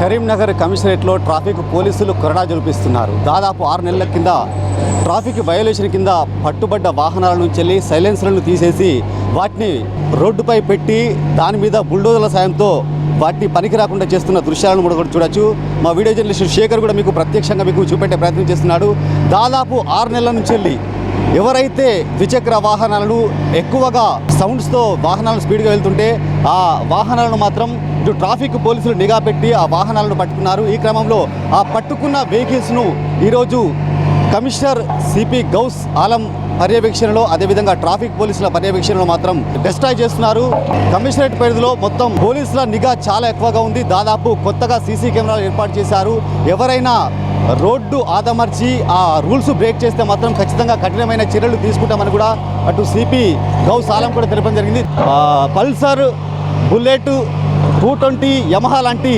Karimnagar కమిషనరేట్లో traffic పోలీసులు కొరడా జరుపిస్తున్నారు. దాదాపు ఆరు నెలల కింద ట్రాఫిక్ వయోలేషన్ కింద పట్టుబడ్డ వాహనాల నుంచి వెళ్ళి సైలెన్సర్లను తీసేసి వాటిని రోడ్డుపై పెట్టి దాని మీద బుల్డోజర్ల సాయంతో వాటిని పనికి రాకుండా చేస్తున్న దృశ్యాలను కూడా చూడొచ్చు. మా వీడియో జర్నలిస్ట్ శేఖర్ కూడా మీకు ప్రత్యక్షంగా మీకు చూపెట్టే ప్రయత్నం చేస్తున్నాడు. దాదాపు ఆరు నెలల నుంచి వెళ్ళి ఎవరైతే ద్విచక్ర వాహనాలను ఎక్కువగా సౌండ్స్తో వాహనాలు స్పీడ్గా వెళ్తుంటే ఆ వాహనాలను మాత్రం ఇటు ట్రాఫిక్ పోలీసులు నిఘా పెట్టి ఆ వాహనాలను పట్టుకున్నారు. ఈ క్రమంలో ఆ పట్టుకున్న వెహికల్స్ను ఈరోజు కమిషనర్ సిపి గౌస్ ఆలం పర్యవేక్షణలో అదేవిధంగా ట్రాఫిక్ పోలీసుల పర్యవేక్షణలో మాత్రం డిస్ట్రాయ్ చేస్తున్నారు. కమిషనరేట్ పరిధిలో మొత్తం పోలీసుల నిఘా చాలా ఎక్కువగా ఉంది. దాదాపు కొత్తగా సీసీ కెమెరాలు ఏర్పాటు చేశారు. ఎవరైనా రోడ్డు ఆదమర్చి ఆ రూల్స్ బ్రేక్ చేస్తే మాత్రం ఖచ్చితంగా కఠినమైన చర్యలు తీసుకుంటామని కూడా అటు సిపి గౌ సాలం కూడా తెలపడం జరిగింది. Pulsar Bullet two twenty Yamaha లాంటి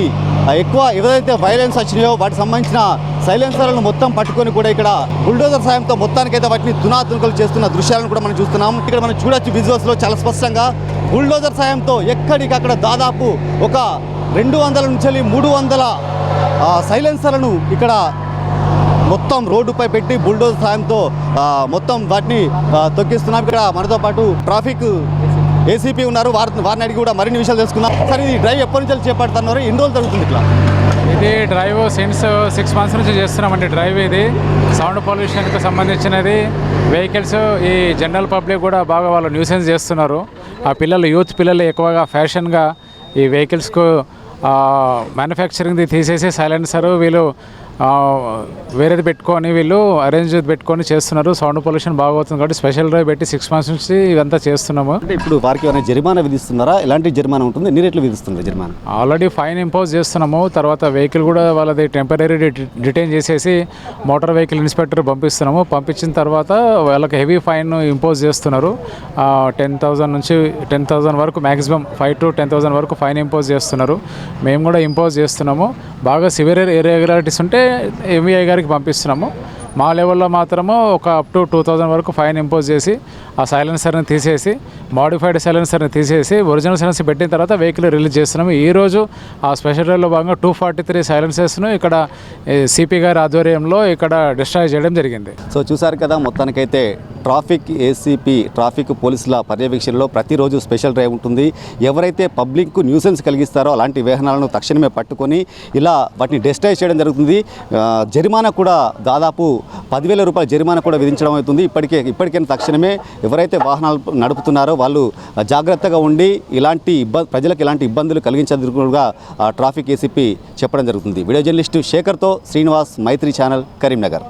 ఎక్కువ ఏదైతే వైలెన్స్ వచ్చినాయో వాటికి సంబంధించిన సైలెన్సర్లను మొత్తం పట్టుకొని కూడా ఇక్కడ బుల్డోజర్ సాయంతో మొత్తానికైతే వాటిని దునాదునుకలు చేస్తున్న దృశ్యాలను కూడా మనం చూస్తున్నాం. ఇక్కడ మనం చూడొచ్చు విజువల్స్లో చాలా స్పష్టంగా బుల్డోజర్ సాయంతో ఎక్కడికక్కడ దాదాపు ఒక రెండు వందల నుంచి మూడు వందల సైలెన్సర్లను ఇక్కడ మొత్తం రోడ్డుపై పెట్టి బుల్డోజ్ సాయంతో మొత్తం వాటిని తొక్కిస్తున్నాం. ఇక్కడ మనతో పాటు ట్రాఫిక్ ఏసీపీ ఉన్నారు. వారి వారిని అడిగి కూడా మరిన్ని విషయాలు తెలుసుకుందాం. సరే ఈ డ్రైవ్ ఎప్పటి నుంచి చేపడుతున్నారు? ఎన్ని రోజులు జరుగుతుంది ఇట్లా? ఇది డ్రైవ్ సిన్స్ సిక్స్ మంత్స్ నుంచి చేస్తున్నామండి డ్రైవ్ ఇది. సౌండ్ పొల్యూషన్కి సంబంధించినది. వెహికల్స్ ఈ జనరల్ పబ్లిక్ కూడా బాగా వాళ్ళు న్యూసెన్స్ చేస్తున్నారు. ఆ పిల్లలు యూత్ పిల్లలు ఎక్కువగా ఫ్యాషన్గా ఈ వెహికల్స్కు మ్యానుఫ్యాక్చరింగ్ది తీసేసి సైలెన్సర్ వీళ్ళు వేరేది పెట్టుకొని వీళ్ళు అరేంజ్ పెట్టుకొని చేస్తున్నారు. సౌండ్ పొల్యూషన్ బాగా అవుతుంది కాబట్టి స్పెషల్ డ్రైవ్ పెట్టి సిక్స్ మంత్స్ నుంచి ఇదంతా చేస్తున్నాము. అంటే ఇప్పుడు వారికి ఏమైనా జరిమానా విధిస్తున్నారా? ఎలాంటి జరిమానా ఉంటుంది? ఎన్ని రేట్లు విధిస్తున్నారు జరిమానా? ఆల్రెడీ ఫైన్ ఇంపోజ్ చేస్తున్నాము. తర్వాత వెహికల్ కూడా వాళ్ళది టెంపరీ డిటైన్ చేసేసి మోటార్ వెహికల్ ఇన్స్పెక్టర్ పంపిస్తున్నాము. పంపించిన తర్వాత వాళ్ళకి హెవీ ఫైన్ ఇంపోజ్ చేస్తున్నారు. టెన్ థౌజండ్ నుంచి టెన్ థౌజండ్ వరకు maximum five to ten thousand వరకు ఫైన్ ఇంపోజ్ చేస్తున్నారు. మేము కూడా ఇంపోజ్ చేస్తున్నాము. బాగా సివియర్ ఇరెగ్యులారిటీస్ ఉంటే ఎంవీఐ గారికి పంపిస్తున్నాము. మా లెవెల్లో మాత్రము ఒక అప్ టు టూ థౌజండ్ వరకు ఫైన్ ఇంపోజ్ చేసి ఆ సైలెన్సర్ని తీసేసి మాడిఫైడ్ సైలెన్సర్ని తీసేసి ఒరిజినల్ సైలెన్సర్ పెట్టిన తర్వాత వెహికల్ రిలీజ్ చేస్తున్నాము. ఈరోజు ఆ స్పెషల్ రైల్లో భాగంగా టూ ఫార్టీ త్రీ సైలెన్సర్స్ను ఇక్కడ సిపి గారి ఆధ్వర్యంలో ఇక్కడ డిస్ట్రాయ్ చేయడం జరిగింది. సో చూసారు కదా మొత్తానికైతే ట్రాఫిక్ ఏసీపీ ట్రాఫిక్ పోలీసుల పర్యవేక్షణలో ప్రతిరోజు స్పెషల్ డ్రైవ్ ఉంటుంది. ఎవరైతే పబ్లిక్కు న్యూసెన్స్ కలిగిస్తారో అలాంటి వాహనాలను తక్షణమే పట్టుకొని ఇలా వాటిని డెస్టైజ్ చేయడం జరుగుతుంది. జరిమానా కూడా దాదాపు పదివేల రూపాయల జరిమానా కూడా విధించడం అవుతుంది. ఇప్పటికే ఇప్పటికైనా తక్షణమే ఎవరైతే వాహనాలు నడుపుతున్నారో వాళ్ళు జాగ్రత్తగా ఉండి ఇలాంటి ఇబ్బంది ప్రజలకు ఇలాంటి ఇబ్బందులు కలిగించదురుగా ట్రాఫిక్ ఏసీపీ చెప్పడం జరుగుతుంది. వీడియో జర్నలిస్టు శేఖర్తో శ్రీనివాస్ మైత్రి ఛానల్ కరీంనగర్.